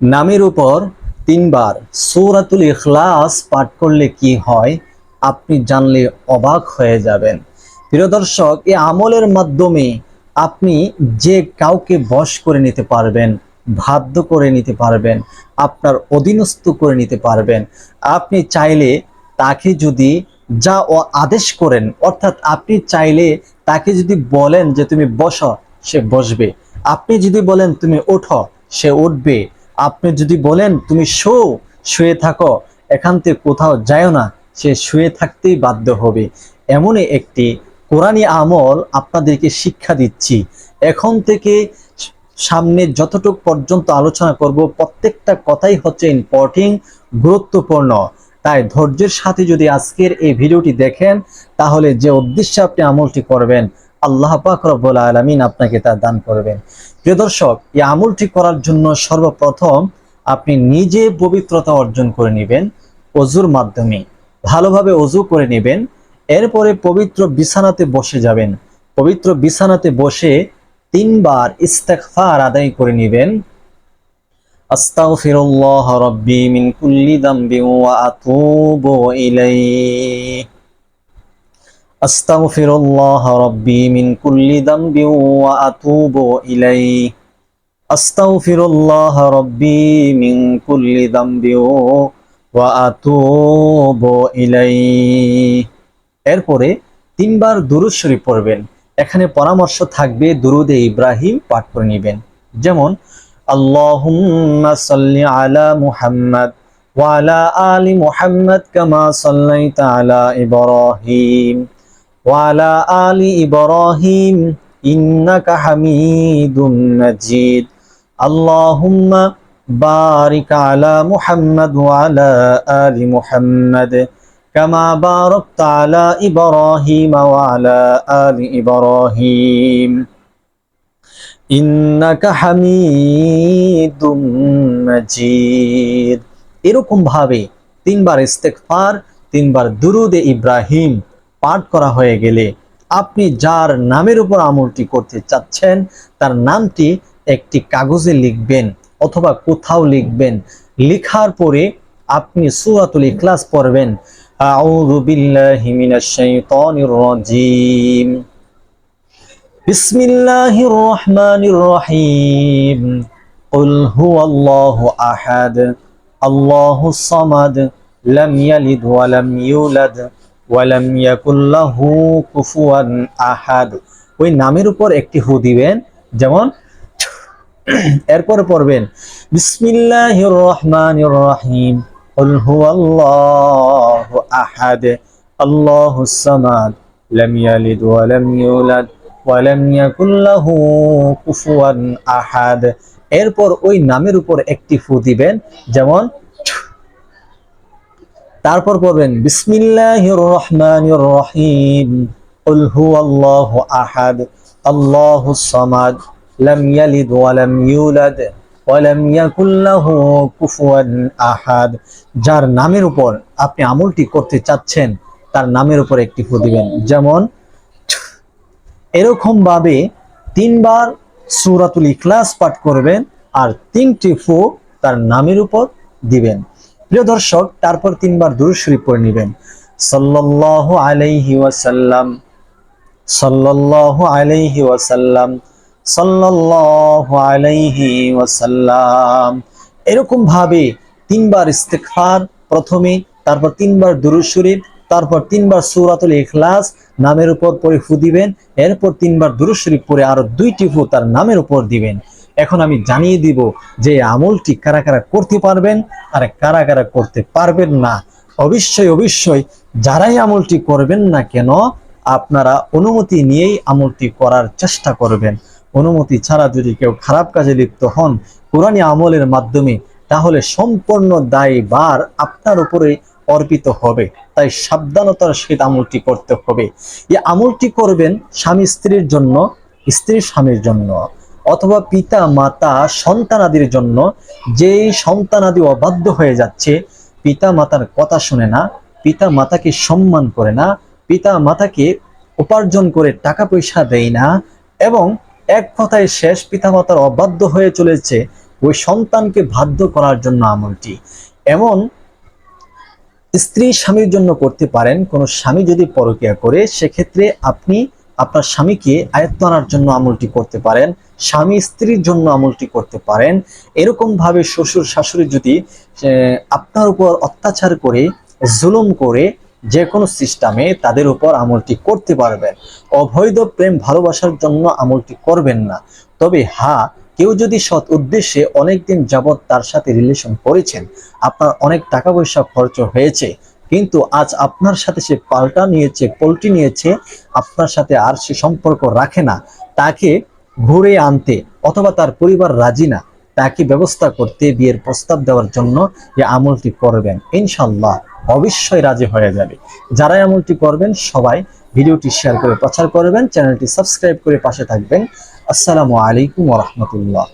নামের উপর তিনবার সূরাতুল ইখলাস পাঠ করলে কি হয়? আপনি জানলে অবাক হয়ে যাবেন। প্রিয় দর্শক এই আমলের মাধ্যমে আপনি যে কাউকে বশ করে নিতে পারবেন, বাধ্য করে নিতে পারবেন, আপনার অধীনস্থ করে নিতে পারবেন, আপনি চাইলে তাকে যদি যা ও আদেশ করেন, অর্থাৎ আপনি চাইলে তাকে যদি বলেন যে তুমি বসো, সে বসবে। আপনি যদি বলেন তুমি ওঠো, সে উঠবে। আপনি যদি বলেন, তুমি শো, শুয়ে থাকো, এখান থেকে কোথাও যায়ও না, সে শুয়ে থাকতেই বাধ্য হবে। এমনই একটি কোরআনী আমল আপনাদেরকে শিক্ষা দিচ্ছি। এখন থেকে সামনে যতটুক পর্যন্ত আলোচনা করব, প্রত্যেকটা কথাই হচ্ছে ইম্পর্টিং গুরুত্বপূর্ণ। তাই ধৈর্যের সাথে যদি আজকের এই ভিডিওটি দেখেন, তাহলে যে উদ্দেশ্যে আপনি আমলটি করবেন আল্লাহ পাক রব্বুল আলামিন আপনাকে তা দান করবেন। প্রিয় দর্শক, এই আমলটি করার জন্য সর্বপ্রথম আপনি নিজে পবিত্রতা অর্জন করে নেবেন অজুর মাধ্যমে। ভালোভাবে অজু করে নেবেন, এরপরে পবিত্র বিছানাতে বসে যাবেন। পবিত্র বিছানাতে বসে তিনবার ইস্তেগফার আদায় করে নেবেন। আস্তাগফিরুল্লাহ রাব্বি মিন কুল্লি দামবি ওয়া আতুবু ইলাইহি। আস্তাগফিরুল্লাহ রাব্বি মিন কুল্লি দামবি ওয়া আতুবু ইলাইহি। আস্তাগফিরুল্লাহ রাব্বি মিন কুল্লি দামবি ওয়া আতুবু ইলাইহি। এরপরে তিনবার দুরুদ শরীফ পড়বেন। এখানে পরামর্শ থাকবে দুরুদে ইব্রাহিম পাঠ করে নেবেন। যেমন, আল্লাহুম্মা সাল্লি আলা মুহাম্মদ ওয়া আলা আলি মুহাম্মদ কামা সাল্লাইতা আলা ইব্রাহিম। ওয়া আলা আলি ইব্রাহিম ইন্নাকা হামিদুম মাজিদ আল্লাহুম্মা বারিক আলা মুহাম্মদ ওয়া আলা আলি মুহাম্মদ كما باركت على إبراهيم وعلى آل إبراهيم إنك حميد مجيد এরকম ভাবে তিনবার ইস্তেগফার তিনবার দুরুদে ইব্রাহিম পাঠ করা হয়ে গেলে আপনি যার নামের উপর আমলটি করতে চাচ্ছেন তার নামটি একটি কাগজে লিখবেন অথবা কোথাও লিখবেন লেখার পরে আপনি সূরাতুল ইখলাস পড়বেন أعوذ بالله من الشيطان الرجيم بسم الله الرحمن الرحيم قل هو الله أحد الله الصمد لم يلد ولم يولد ولم يكن له كفوا أحد ওই নামের উপর একটি হু দিবেন যেমন এরপরে পড়বেন বিসমিল্লাহির রহমানির রহিম قل هو الله أحد الله الصمد لم يلد ولم يولد ولم يكن له كفوا أحد এরপর ওই নামের উপর একটি ফু দিবেন যেমন তারপর পড়বেন বিসমিল্লাহির রহমানির রহিম قل هو الله أحد الله الصمد لم يلد ولم يولد ওয়ালাম ইয়াকুল লাহু কুফুয়ান আহাদ যার নামের উপর আপনি আমলটি করতে চাচ্ছেন তার নামের উপর একটি ফু দিবেন যেমন এরকম ভাবে তিনবার সূরাতুল ইখলাস পাঠ করবেন আর তিনটি ফু তার নামের উপর দিবেন প্রিয় দর্শক, তারপর তিনবার দুরূদ শরীফ পড়ে নেবেন। সাল্লাল্লাহু আলাইহি ওয়াসাল্লাম, সাল্লাল্লাহু আলাইহি ওয়াসাল্লাম, সাল্লাল্লাহু আলাইহি ওয়াসাল্লাম। এরকম ভাবে তিনবার ইস্তেগফার, প্রথমে, তারপর তিনবার দুরূদ শরীফ, তারপর তিনবার সূরাতুল ইখলাস নামের উপর পরে ফু দিবেন, এরপর তিনবার দুরূদ শরীফ পরে আরও দুইটি ফু তার নামের উপর দিবেন। এখন আমি জানিয়ে দিব যে আমলটি কারা কারা করতে পারবেন আর কারা কারা করতে পারবেন না। অবশ্যই অবশ্যই যারাই আমলটি করবেন না কেন, আপনারা অনুমতি নিয়েই আমলটি করার চেষ্টা করবেন। অনুমতি ছাড়া যদি কেউ খারাপ কাজে লিপ্ত হন কোরআনী আমলের মাধ্যমে, তাহলে সম্পূর্ণ দায়ভার আপনার উপরে অর্পিত হবে। তাই সাবধানতার সহিত আমলটি করতে হবে। এই আমলটি করবেন স্বামী স্ত্রীর জন্য, স্ত্রী স্বামীর জন্য। অথবা পিতা, মাতা, সন্তানাদির জন্য যেই সন্তানাদি অবাধ্য হয়ে যাচ্ছে, পিতা মাতার কথা শুনে না, পিতা মাতাকে সম্মান করে না, পিতা মাতাকে উপার্জন করে টাকা পয়সা দেয় না এবং এক কথায় শেষ পিতামাতার অবাধ্য হয়ে চলেছে, ওই সন্তানকে বাধ্য করার জন্য আমলটি। এমন স্ত্রী স্বামীর জন্য করতে পারেন, কোনো স্বামী যদি পরকিয়া করে, সেক্ষেত্রে আপনি আপনার স্বামীকে আয়ত্ত আনার জন্য আমলটি করতে পারেন, স্বামী স্ত্রীর জন্য আমলটি করতে পারেন। এরকম ভাবে শ্বশুর শাশুড়ি যদি আপনার উপর অত্যাচার করে, জুলুম করে যে কোনো সিস্টেমে তাদের উপর আমলটি করতে পারবেন। অবৈধ প্রেম ভালোবাসার জন্য আমলটি করবেন না। তবে হা কেউ যদি সৎ উদ্দেশ্যে অনেকদিন যাবৎ তার সাথে রিলেশন করেছেন, আপনার অনেক টাকা পয়সা খরচ হয়েছে কিন্তু আজ আপনার সাথে সে পাল্টা নিয়েছে, পল্টি নিয়েছে, আপনার সাথে আর সে সম্পর্ক রাখে না। তাকে ঘুরে আনতে অথবা তার পরিবার রাজি না, তাকে ব্যবস্থা করতে বিয়ের প্রস্তাব দেওয়ার জন্য যে আমলটি করবেন। ইনশাল্লাহ অবশ্যই রাজি হয়ে যাবে। যারা আমলটি করবেন, সবাই ভিডিওটি শেয়ার করে প্রচার করবেন, চ্যানেলটি সাবস্ক্রাইব করে পাশে থাকবেন। আসসালামু আলাইকুম রহমতুল্লাহ।